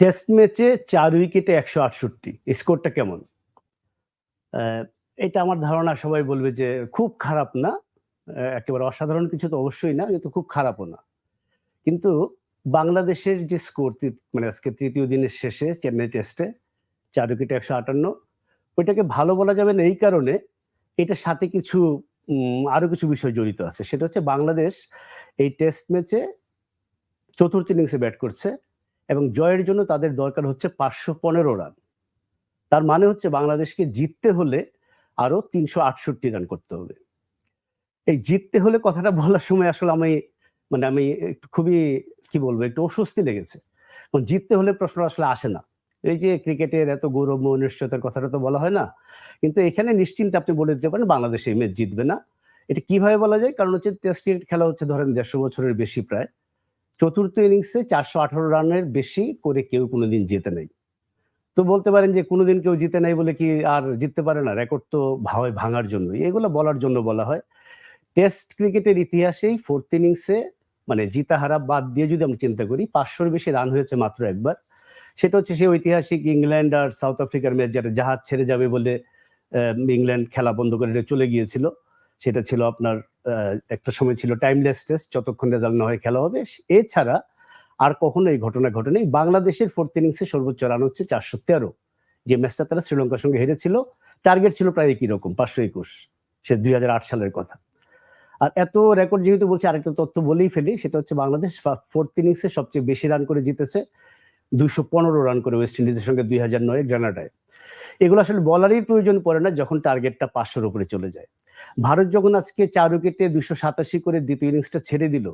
Test ম্যাচে চার উইকেটে একশো আটষট্টি। স্কোরটা কেমন? এটা আমার ধারণা সবাই বলবে যে খুব খারাপ না। একেবারে অসাধারণ কিছু তো অবশ্যই না কিন্তু খুব খারাপও না। কিন্তু বাংলাদেশের যে স্কোর মানে আজকে তৃতীয় দিনের শেষে চেন্নাই টেস্টে চার উইকেটে একশো আটান্ন। ওইটাকে ভালো বলা যাবে না এই কারণে এটার সাথে কিছু উম, আরও কিছু বিষয় জড়িত আছে। সেটা হচ্ছে বাংলাদেশ এই টেস্ট ম্যাচে চতুর্থ ইনিংসে ব্যাট করছে। এবং জয়ের জন্য তাদের দরকার হচ্ছে পাঁচশো পনেরো রান। তার মানে হচ্ছে বাংলাদেশকে জিততে হলে আরও তিনশো আটষট্টি রান করতে হবে। এই জিততে হলে কথাটা বলার সময় আসলে আমি মানে আমি একটু খুবই, কি বলব, একটু অস্বস্তি লেগেছে। জিততে হলে প্রশ্ন আসলে আসে না। এই যে ক্রিকেটের এত গৌরব অনিশ্চয়তার কথাটা তো বলা হয় না। কিন্তু এখানে নিশ্চিন্তে আপনি বলে দিতে পারেন বাংলাদেশ এই ম্যাচ জিতবে না। এটা কীভাবে বলা যায়? কারণ হচ্ছে টেস্ট ক্রিকেট খেলা হচ্ছে ধরেন দেড়শো বছরের বেশি প্রায়। চতুর্থ ইনিংসে চারশো আঠারো রানের বেশি করে কেউ কোনোদিন জিতে নেই। তো বলতে পারেন যে কোনোদিন কেউ জিতে নাই বলে কি আর জিততে পারে না? রেকর্ড তো হয় ভাঙার জন্য এগুলো বলার জন্য বলা হয়। টেস্ট ক্রিকেটের ইতিহাসেই ফোর্থ ইনিংসে মানে জিতা হারা বাদ দিয়ে যদি আমরা চিন্তা করি, পাঁচশোর বেশি রান হয়েছে মাত্র একবার। সেটা হচ্ছে সেই ঐতিহাসিক ইংল্যান্ড আর সাউথ আফ্রিকার ম্যাচ যেটা জাহাজ ছেড়ে যাবে বলে ইংল্যান্ড খেলা বন্ধ করে চলে গিয়েছিল। সেটা ছিল আপনার একটা সময় ছিল টাইমলেস টেস্ট যতক্ষণ রেজাল্ট না হয় খেলা হবে। এছাড়া আর কখনো এই ঘটনা ঘটেনি। বাংলাদেশের ফোর্থ ইনিংসে সর্বোচ্চ রান হচ্ছে চারশো তেরো। যে ম্যাচটা তারা শ্রীলঙ্কার সঙ্গে হেরেছিল টার্গেট ছিল প্রায় একই রকম, পাঁচশো একুশ। সে দুই হাজার আট সালের কথা। আর এত রেকর্ড যেহেতু বলছি, আরেকটা তথ্য বলেই ফেলি, সেটা হচ্ছে বাংলাদেশ ফোর্থ ইনিংসে সবচেয়ে বেশি রান করে জিতেছে দুশো পনেরো রান করে ওয়েস্ট ইন্ডিজের সঙ্গে দুই হাজার নয় গ্রানাডায় এগুলো আসলে বলারই প্রয়োজন পড়ে না যখন টার্গেটটা পাঁচশোর উপরে চলে যায়। ভারত যখন আজকে চার উইকেটে দুশো সাতাশি করে দ্বিতীয় ইনিংসটা ছেড়ে দিল।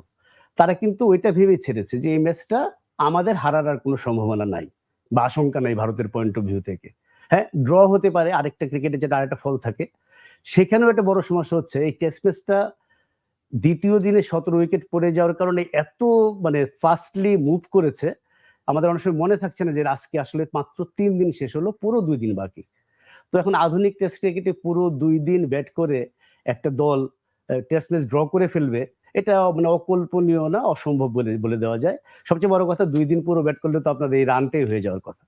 তারা কিন্তু ওইটা ভেবেই ছেড়েছে যে এই ম্যাচটা আমাদের হারার আর কোনো সম্ভাবনা নাই বা আশঙ্কা নাই ভারতের পয়েন্ট অফ ভিউ থেকে। হ্যাঁ ড্র হতে পারে আরেকটা ক্রিকেটে যেটা আরেকটা ফল থাকে। সেখানেও একটা বড় সমস্যা হচ্ছে এই টেস্ট ম্যাচটা দ্বিতীয় দিনে সতেরো উইকেট পড়ে যাওয়ার কারণে এত মানে ফাস্টলি মুভ করেছে। আমাদের অনেক সময় মনে থাকছে না যে আজকে আসলে মাত্র তিন দিন শেষ হলো, পুরো দুই দিন বাকি। তো এখন আধুনিক টেস্ট ক্রিকেটে পুরো দুই দিন ব্যাট করে একটা দল টেস্ট ম্যাচ ড্র করে ফেলবে, এটা মানে অকল্পনীয় না, অসম্ভব বলে বলে দেওয়া যায়। সবচেয়ে বড় কথা, দুই দিন পুরো ব্যাট করলে তো আপনার এই রানটাই হয়ে যাওয়ার কথা।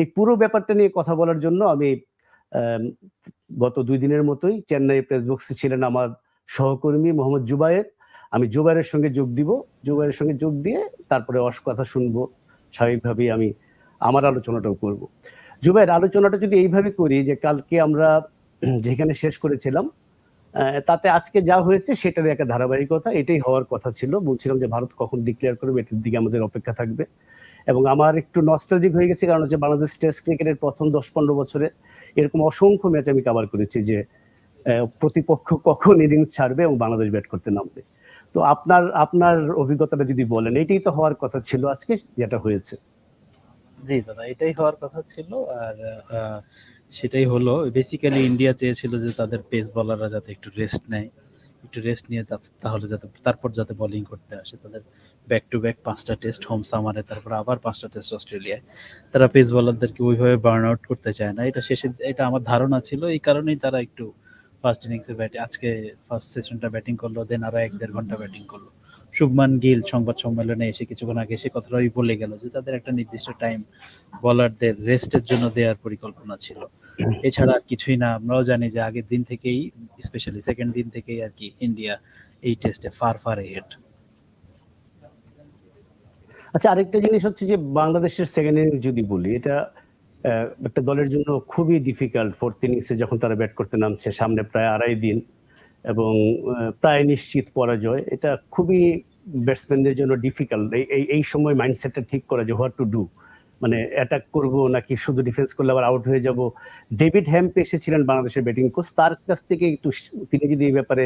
এই পুরো ব্যাপারটা নিয়ে কথা বলার জন্য আমি গত দুই দিনের মতোই চেন্নাই প্রেস বক্সে ছিলেন আমার সহকর্মী মোহাম্মদ জুবায়ের। আমি জুবাইরের সঙ্গে যোগ দিব জুবাইরের সঙ্গে যোগ দিয়ে তারপরে অস কথা শুনব। স্বাভাবিকভাবেই আমি, আমার আলোচনাটাও করব। জুবাইর, আলোচনাটা যদি এইভাবে করি যে কালকে আমরা যেখানে শেষ করেছিলাম তাতে আজকে যা হয়েছে সেটার একটা ধারাবাহিকতা, এটাই হওয়ার কথা ছিল। বলছিলাম যে ভারত কখন ডিক্লেয়ার করবে, এটার দিকে আমাদের অপেক্ষা থাকবে। এবং আমার একটু নস্টালজিক হয়ে গেছে, কারণ হচ্ছে বাংলাদেশ টেস্ট ক্রিকেটের প্রথম দশ পনেরো বছরে এরকম অসংখ্য ম্যাচ আমি কভার করেছি যে প্রতিপক্ষ কখন ইনিংস ছাড়বে এবং বাংলাদেশ ব্যাট করতে নামবে। তো আপনার আপনার অভিজ্ঞতাটা যদি বলেন, এটাই তো হওয়ার কথা ছিল আজকে যেটা হয়েছে। জি দাদা, এটাই হওয়ার কথা ছিল আর সেটাই হলো। বেসিক্যালি ইন্ডিয়া চেয়েছিল যে তাদের পেস বলাররা যাতে একটু রেস্ট নেয়, একটু রেস্ট নিয়ে তাহলে যাতে, তারপর যাতে বোলিং করতে আসে। তাদের ব্যাক টু ব্যাক পাঁচটা টেস্ট হোম সামারে তারপর আবার পাঁচটা টেস্ট অস্ট্রেলিয়ায় তারা পেস বলারদেরকে ওইভাবে বার্ন আউট করতে চায় না। এটা শেষে এটা আমার ধারণা ছিল। এই কারণেই তারা একটু ফার্স্ট ইনিংসে ব্যাটে আজকে ফার্স্ট সেশনটা ব্যাটিং করল দেন আরও এক দেড় ঘণ্টা ব্যাটিং করল। শুভমান গিল সংবাদ সম্মেলনে এসে কিছুক্ষণ আগে সে কথাটাই বলে গেল যে তাদের একটা নির্দিষ্ট টাইম বলারদের রেস্টের জন্য দেওয়ার পরিকল্পনা ছিল। এছাড়া আর কিছুই না, আমরাও জানি যে আগের দিন থেকেই স্পেশালি সেকেন্ড দিন থেকেই আর কি ইন্ডিয়া এই টেস্টে ফার ফার হেড আচ্ছা আরেকটা জিনিস হচ্ছে যে বাংলাদেশের সেকেন্ড ইনিংস যদি বলি, এটা একটা দলের জন্য খুবই ডিফিকাল্ট ফোর্থ ইনিংসে যখন তারা ব্যাট করতে নামছে, সামনে প্রায় আড়াই দিন। এবং প্রায় নিশ্চিত পরাজয়। এটা খুবই ব্যাটসম্যানদের জন্য ডিফিকাল্ট এই এই সময় মাইন্ডসেটটা ঠিক করা যে হোয়াট টু ডু মানে অ্যাটাক করব নাকি শুধু ডিফেন্স করলে আবার আউট হয়ে যাব? ডেভিড হ্যাম্প এসেছিলেন বাংলাদেশের ব্যাটিং কোচ তার কাছ থেকে একটু তিনি যদি এই ব্যাপারে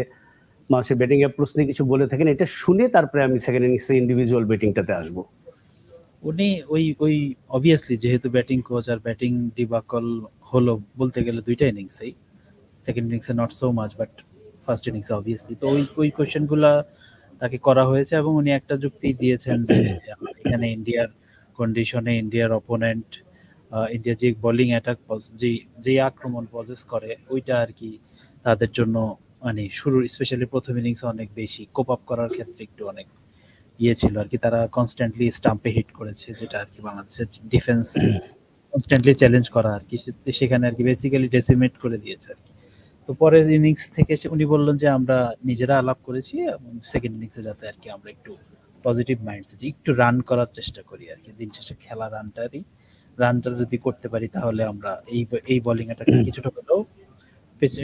মানুষের ব্যাটিং অ্যাপ্রোচ নিয়ে কিছু বলে থাকেন, এটা শুনে তারপরে আমি সেকেন্ড ইনিংসে ইন্ডিভিজুয়াল ব্যাটিংটাতে আসব। উনি ওই ওই অবভিয়াসলি যেহেতু ব্যাটিং কোচ আর ব্যাটিং ডিবাকল হলো বলতে গেলে দুইটা ইনিংসেই সেকেন্ড ইনিংসে not so much but first innings obviously তো ওই ওই কোয়েশ্চেনগুলা তাকে করা হয়েছে এবং উনি একটা যুক্তি দিয়েছেন যে, এখানে ইন্ডিয়ার কন্ডিশনে ইন্ডিয়ার অপোনেন্ট ইন্ডিয়া যে বোলিং অ্যাটাক যে যে আক্রমণ পজেস করে, ওইটা আর কি তাদের জন্য মানে শুরুর স্পেশালি প্রথম ইনিংসে অনেক বেশি। কোপ আপ করার ক্ষেত্রে একটু অনেক ইয়ে ছিল আর কি। তারা কনস্ট্যান্টলি স্টাম্পে হিট করেছে, যেটা আর কি বাংলাদেশের ডিফেন্স কনস্ট্যান্টলি চ্যালেঞ্জ করা আর কি। সেখানে আর কি বেসিক্যালি ডেসিমেট করে দিয়েছে আর কি। তো পরের ইনিংস থেকে উনি বললেন যে আমরা নিজেরা আলাপ করেছি এবং সেকেন্ড ইনিংসে যাতে আর কি আমরা একটু পজিটিভ মাইন্ডসে একটু রান করার চেষ্টা করি আর কি। দিন শেষে খেলা রানটারই রানটা যদি করতে পারি তাহলে আমরা এই এই বোলিং অ্যাটাকটা কিছুটা হলেও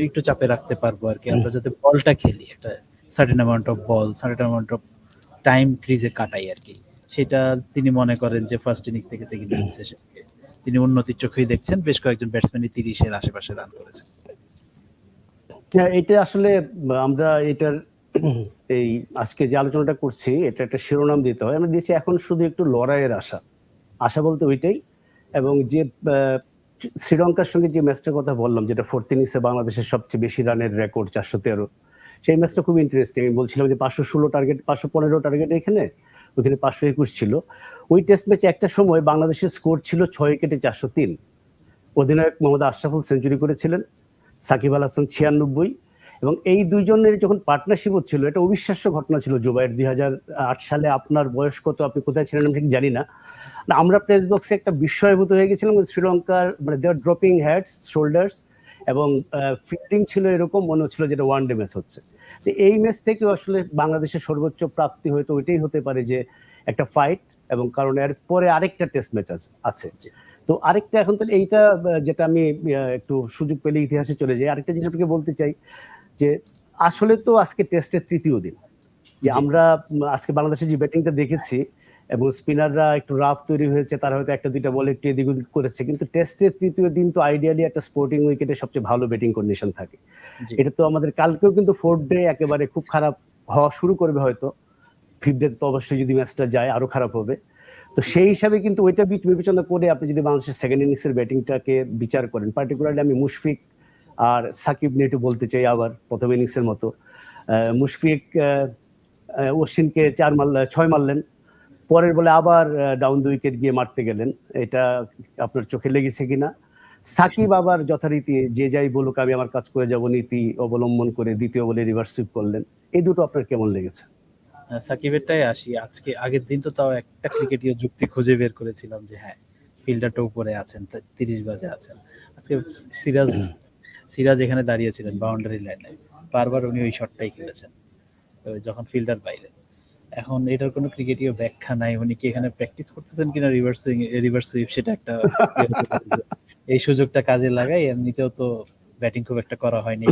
একটু চাপে রাখতে পারব আর কি। আমরা যাতে বলটা খেলি একটা certain amount of ball certain amount of time ক্রিজে কাটাই আর কি। সেটা তিনি মনে করেন যে ফার্স্ট ইনিংস থেকে সেকেন্ড ইনিংস তিনি উন্নতির চোখেই দেখছেন বেশ কয়েকজন ব্যাটসম্যানই তিরিশের আশেপাশে রান করেছেন। এটা আসলে, আমরা এটার এই আজকে যে আলোচনাটা করছি, এটা একটা শিরোনাম দিতে হয়। আমরা দিয়েছি এখন শুধু একটু লড়াইয়ের আশা। আশা বলতে ওইটাই। এবং যে শ্রীলঙ্কার সঙ্গে যে ম্যাচটার কথা বললাম, যেটা ফোর্থ ইনিংসে বাংলাদেশের সবচেয়ে বেশি রানের রেকর্ড, চারশো তেরো, সেই ম্যাচটা খুব ইন্টারেস্টিং আমি বলছিলাম যে পাঁচশো ষোলো টার্গেট পাঁচশো পনেরো টার্গেট এখানে, ওইখানে পাঁচশো একুশ ছিল। ওই টেস্ট ম্যাচে একটা সময় বাংলাদেশের স্কোর ছিল ছয় কেটে চারশো তিন। অধিনায়ক মোহাম্মদ আশরাফুল সেঞ্চুরি করেছিলেন। সাকিব আল হাসান ছিয়ানব্বই এবং এই দুইজনের যখন পার্টনারশিপ হচ্ছিল, এটা অবিশ্বাস্য ঘটনা ছিল জুবাইয়ের দুই হাজার আট সালে আপনার বয়স কত, আপনি কোথায় ছিলেন আমি ঠিক জানি না আমরা প্রেস বক্সে একটা বিস্ময়ভূত হয়ে গেছিলাম শ্রীলঙ্কার মানে দেয়ার ড্রপিং হেডস শোল্ডার্স এবং ফিল্ডিং ছিল এরকম, মনে হচ্ছিল যেটা ওয়ান ডে ম্যাচ হচ্ছে তো এই ম্যাচ থেকে আসলে বাংলাদেশের সর্বোচ্চ প্রাপ্তি হয়তো ওইটাই হতে পারে যে একটা ফাইট এবং কারণ এর পরে আরেকটা টেস্ট ম্যাচ আছে আছে। তো আরেকটা এখন তো এইটা যেটা আমি একটু সুযোগ পেলে ইতিহাসে চলে যাই। আরেকটা জিনিস আপনাকে বলতে চাই যে আসলে তো আজকে টেস্টের তৃতীয় দিন। যে আমরা আজকে বাংলাদেশের যে ব্যাটিংটা দেখেছি এবং স্পিনাররা একটু রাফ তৈরি হয়েছে তারা হয়তো একটা দুইটা বল একটু এদিক ওদিক করেছে কিন্তু টেস্টের তৃতীয় দিন তো আইডিয়ালি একটা স্পোর্টিং উইকেটে সবচেয়ে ভালো ব্যাটিং কন্ডিশন থাকে। এটা তো আমাদের কালকেও কিন্তু ফোর্থ ডে একেবারে খুব খারাপ হওয়া শুরু করবে হয়তো। ফিফথ ডে তো অবশ্যই যদি ম্যাচটা যায় আরও খারাপ হবে। তো সেই হিসাবে কিন্তু ওইটা বিচ- বিবেচনা করে আপনি যদি বাংলাদেশের সেকেন্ড ইনিংসের ব্যাটিংটাকে বিচার করেন পার্টিকুলারলি আমি মুশফিক আর সাকিব একটু বলতে চাই আবার প্রথম ইনিংসের মতো। মুশফিক অশ্বিনকে চার মারল ছয় মারলেন, পরের বলে আবার ডাউন দুই উইকেট গিয়ে মারতে গেলেন। এটা আপনার চোখে লেগেছে কিনা? সাকিব আবার যথারীতি যে যাই বলুক, আমি আমার কাজ করে যাব, নীতি অবলম্বন করে দ্বিতীয় বলে রিভার্স সুইপ করলেন। এই দুটো আপনার কেমন লেগেছে? সাকিবেরটাই আসি। আজকে আগের দিন তো তাও একটা ক্রিকেটীয় যুক্তি খুঁজে বের করেছিলাম যে হ্যাঁ ফিল্ডারটা উপরে আছেন তিরিশ বাজে আছেন। আজকে সিরাজ সিরাজ এখানে দাঁড়িয়েছিলেন বাউন্ডারি লাইনে বারবার উনি ওই শটটাই খেলেছেন যখন ফিল্ডার বাইরে। এখন এটার কোনো ক্রিকেটীয় ব্যাখ্যা নাই উনি কি এখানে প্র্যাকটিস করতেছেন কিনা রিভার্স সুইং রিভার্স সুইপ সেটা একটা এই সুযোগটা কাজে লাগাই এমনিতেও তো ব্যাটিং খুব একটা করা হয়নি।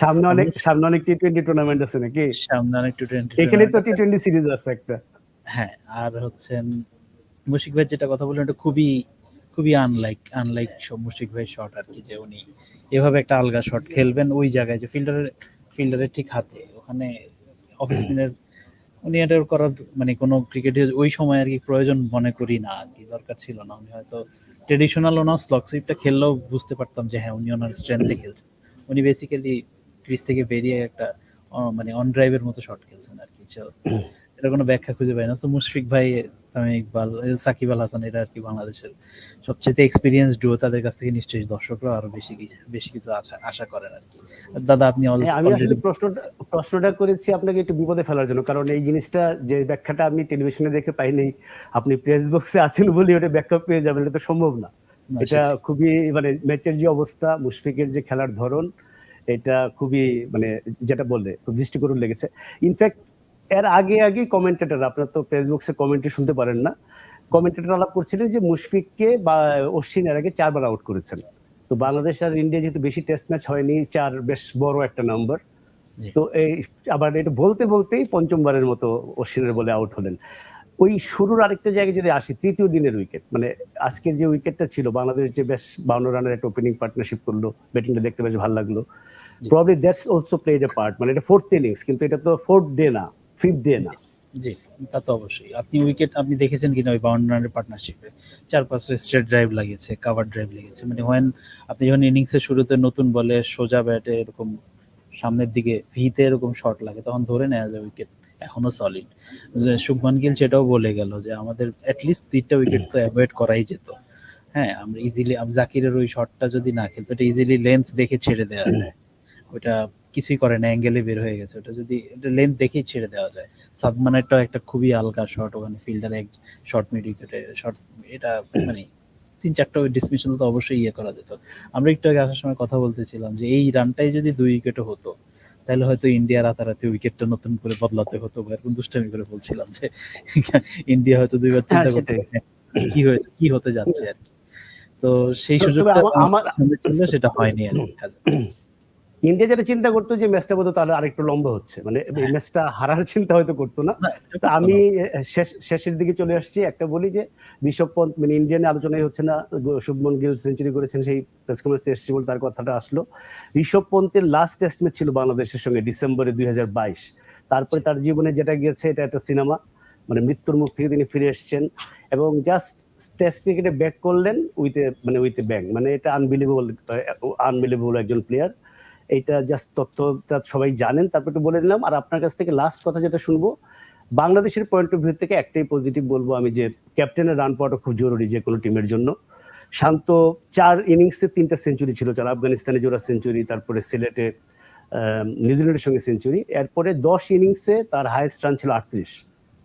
সামনে অনেক সামনে অনেক টি টোয়েন্টি টুর্নামেন্ট আছে নাকি? সামনে অনেক টি টোয়েন্টি এখানে তো টি টোয়েন্টি সিরিজ আছে একটা। হ্যাঁ আর হচ্ছেন মুশিক ভাই যেটা কথা বললেন এটা খুবই খুবই আনলাইক আনলাইক মুশিক ভাই শট আর কি যে উনি এভাবে একটা আলগা শট খেলবেন ওই জায়গায় যে ফিল্ডারের ফিল্ডারের ঠিক হাতে। ওখানে অফ স্পিনের উনি এটা করার মানে কোনো ক্রিকেটের ওই সময় আর কি প্রয়োজন মনে করি না আর কি দরকার ছিল না। উনি হয়তো ট্রেডিশনাল ওনার স্লক সুইপটা খেললেও বুঝতে পারতাম যে হ্যাঁ উনি ওনার স্ট্রেংথে খেলছেন। উনি বেসিক্যালি ক্রিজ থেকে বেরিয়ে একটা মানে অন ড্রাইভের মতো শট খেলছেন আর কি। এটা কোনো ব্যাখ্যা খুঁজে পাই না। তো মুশফিক ভাই তামিম ইকবাল সাকিব আল হাসান এরা আর কি বাংলাদেশের সবচেয়ে এক্সপিরিয়েন্স ডুও তাদের কাছ থেকে নিশ্চয়ই দর্শকরা আরও বেশি বেশি কিছু আশা আশা করেন আর কি। দাদা আপনি হ্যাঁ, আমি আসলে প্রশ্নটা প্রশ্নটা করেছি আপনাকে একটু বিপদে ফেলার জন্য। কারণ এই জিনিসটা যে ব্যাখ্যাটা আমি টেলিভিশনে দেখে পাইনি আপনি প্রেস বক্সে আছেন বলে ওটা ব্যাখ্যা পেয়ে যাবেন এটা তো সম্ভব না, এটা খুবই মানে ম্যাচের যে অবস্থা মুশফিকের যে খেলার ধরন এটা খুবই মানে যেটা বললে খুব দৃষ্টিকরণ লেগেছে। ইনফ্যাক্ট এর আগে আগে কমেন্টেটার আপনারা তো ফেসবুকসে কমেন্টে শুনতে পারেন না কমেন্টেটার আলাপ করছিলেন যে মুশফিককে বা অশ্বিন এর আগে চারবার আউট করেছেন। তো বাংলাদেশ আর ইন্ডিয়া যেহেতু বেশি টেস্ট ম্যাচ হয়নি চার বেশ বড় একটা নাম্বার তো এই আবার এটা বলতে বলতেই পঞ্চমবারের মতো অশ্বিনের বলে আউট হলেন। ওই শুরুর আরেকটা জায়গায় যদি আসি তৃতীয় দিনের উইকেট মানে আজকের যে উইকেটটা ছিল বাংলাদেশ যে বেশ বাউন্ন রানের একটা ওপেনিং পার্টনারশিপ করল ব্যাটিংটা দেখতে বেশ ভালো লাগল। Probably that's also played a part মানে এটা ফোর্থ ইনিংস কিন্তু এটা তো ফোর্থ ডে না ফিফথ ডে না। জি তা তো অবশ্যই। আপনি উইকেট আপনি দেখেছেন কিনা ওই বাউন্ড রানের পার্টনারশিপে চার পাঁচটা স্ট্রেট ড্রাইভ লাগিয়েছে কাভার ড্রাইভ লেগেছে মানে হোয়েন আপনি যখন ইনিংসের শুরুতে নতুন বলে সোজা ব্যাটে এরকম সামনের দিকে ভিতে এরকম শট লাগে তখন ধরে নেওয়া যায় উইকেট এখনও সলিড যে শুভমান গিল সেটাও বলে গেল যে আমাদের অ্যাটলিস্ট তিনটা উইকেট তো অ্যাভয়েড করাই যেত। হ্যাঁ আমরা ইজিলি জাকিরের ওই শটটা যদি না খেলতো এটা ইজিলি লেন্থ দেখে ছেড়ে দেওয়া যায়। ওটা কিছুই করে না অ্যাঙ্গেলে বের হয়ে গেছে। ওটা যদি এটা লেন্থ দেখেই ছেড়ে দেওয়া যায়। সাদমানেরটাও একটা খুবই আলগা শট ওখানে ফিল্ডার এক শর্ট মিড উইকেটে শর্ট এটা মানে তিন চারটা ডিসমিশন তো অবশ্যই ইয়ে করা যেত। আমরা একটু আগে আসার সময় কথা বলতেছিলাম যে এই রানটাই যদি দুই উইকেটও হতো তাহলে হয়তো ইন্ডিয়া রাতারাতি উইকেটটা নতুন করে বদলাতে হতো বা এরকম দুষ্টামি করে বলছিলাম যে ইন্ডিয়া হয়তো দুইবার চিন্তা হ্যাঁ, করতে কি হয়ে কি হতে যাচ্ছে আর কি? তো সেই সুযোগটা আমার- সেটা হয়নি আর কি। ইন্ডিয়া যেটা চিন্তা করতো যে ম্যাচটা বোধহয় তাহলে আরেকটু লম্বা হচ্ছে। মানে এই ম্যাচটা হারার চিন্তা হয়তো করতো না। তো আমি শেষ শেষের দিকে চলে আসছি। একটা বলি যে ঋষভ পন্থ মানে ইন্ডিয়ান আলোচনাই হচ্ছে না। শুভমন গিল সেঞ্চুরি করেছেন সেই প্রেস কনফারেন্সে এসেছি বলে তার কথাটা আসলো। ঋষভ পন্থের লাস্ট টেস্ট ম্যাচ ছিল বাংলাদেশের সঙ্গে ডিসেম্বরে দুই হাজার বাইশ। তারপরে তার জীবনে যেটা গিয়েছে এটা একটা সিনেমা মানে মৃত্যুর মুখ থেকে তিনি ফিরে এসেছেন। এবং জাস্ট টেস্ট ক্রিকেটে ব্যাক করলেন উইথ মানে উইথ এ ব্যাং মানে এটা আনবিলিভেবল আনবিলিভেবল একজন প্লেয়ার এইটা জাস্ট তথ্যটা সবাই জানেন, তারপর একটু বলে দিলাম। আর আপনার কাছ থেকে লাস্ট কথা যেটা শুনব, বাংলাদেশের পয়েন্ট অফ ভিউ থেকে একটাই পজিটিভ বলব আমি যে ক্যাপ্টেনের রান পাওয়াটা খুব জরুরি যে কোনো টিমের জন্য। শান্ত চার ইনিংসে তিনটা সেঞ্চুরি ছিল যারা আফগানিস্তানে জোড়া সেঞ্চুরি তারপরে সিলেটে নিউজিল্যান্ডের সঙ্গে সেঞ্চুরি এরপরে দশ ইনিংসে তার হাইয়েস্ট রান ছিল আটত্রিশ,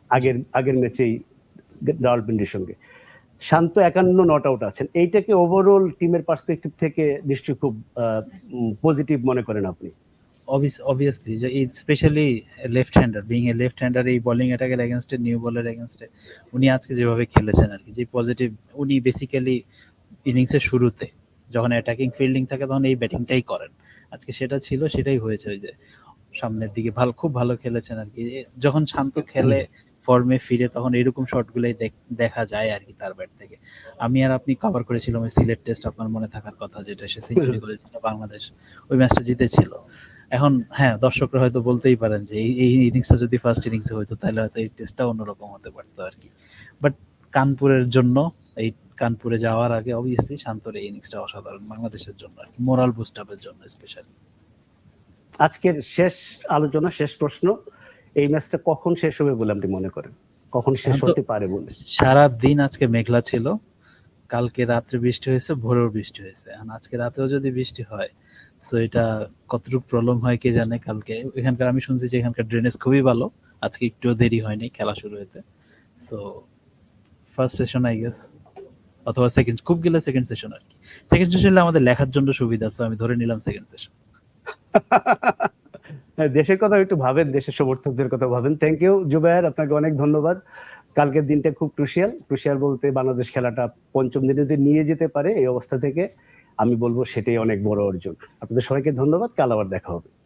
আগের আগের ম্যাচেই রাওয়ালপিন্ডির সঙ্গে। শান্ত একান্ন নট আউট আছেন। এইটাকে ওভারঅল টিমের পার্সপেক্টিভ থেকে নিশ্চয়ই খুব পজিটিভ মনে করেন আপনি। অবভিয়াসলি যে specially left hander being a left hander এই বোলিং অ্যাটাকের এগেনস্টে নিউ বলের এগেনস্টে উনি আজকে যেভাবে খেলেছেন আর কি। যে পজিটিভ উনি বেসিক্যালি ইনিংসের শুরুতে যখন অ্যাটাকিং ফিল্ডিং থাকে তখন এই ব্যাটিংটাই করেন। আজকে সেটা ছিল, সেটাই হয়েছে ওই যে সামনের দিকে ভালো, খুব ভালো খেলেছেন আর কি। যখন শান্ত খেলে ফর্মে ফিরে তখন এরকম শটগুলোই দেখ- দেখা যায় আর কি তার ব্যাট থেকে। আমি আর আপনি কভার করেছিলাম ওই সিলেট টেস্ট আপনার মনে থাকার কথা যেটা সে সেঞ্চুরি করেছিল বাংলাদেশ। ওই ম্যাচটা জিতেছিল। এখন হ্যাঁ দর্শকরা হয়তো বলতেই পারেন যে এই ইনিংসটা যদি ফার্স্ট ইনিংসে হতো তাহলে হয়তো এই টেস্টটা অন্যরকম হতে পারতো আর কি বাট কানপুরের জন্য এই কানপুরে যাওয়ার আগে অবভিয়াসলি শান্তর এই ইনিংসটা অসাধারণ বাংলাদেশের জন্য আর কি মোরাল বুস্ট আপের জন্য স্পেশালি আজকের শেষ আলোচনা শেষ প্রশ্ন এই ম্যাচটা কখন শেষ হবে বলে আপনি মনে করেন? কখন শেষ হতে পারে বলে? সারা দিন আজকে মেঘলা ছিল। কালকে রাত্রে বৃষ্টি হয়েছে ভোরেও বৃষ্টি হয়েছে। আর আজকে রাতেও যদি বৃষ্টি হয় সো এটা কতটুকু প্রবলেম হয় কে জানে কালকে। এখানকার আমি শুনছি যে এখানকার ড্রেনেজ খুবই ভালো। আজকে একটু দেরি হয়নি খেলা শুরু হতে so first session I guess অথবা সেকেন্ড খুব গেলে সেকেন্ড সেশন আর কি। সেকেন্ড সেশন আমাদের লেখার জন্য সুবিধা সো আমি ধরে নিলাম সেকেন্ড সেশন দেশের কথা একটু ভাবেন, দেশের সমর্থকদের কথা ভাবেন। থ্যাংক ইউ জুবায়ের, আপনাকে অনেক ধন্যবাদ। কালকের দিনটা খুব ক্রুশিয়াল ক্রুশিয়াল বলতে বাংলাদেশ খেলাটা পঞ্চম দিনে যদি নিয়ে যেতে পারে এই অবস্থা থেকে, আমি বলব সেটাই অনেক বড় অর্জন। আপনাদের সবাইকে ধন্যবাদ। কাল আবার দেখা হবে।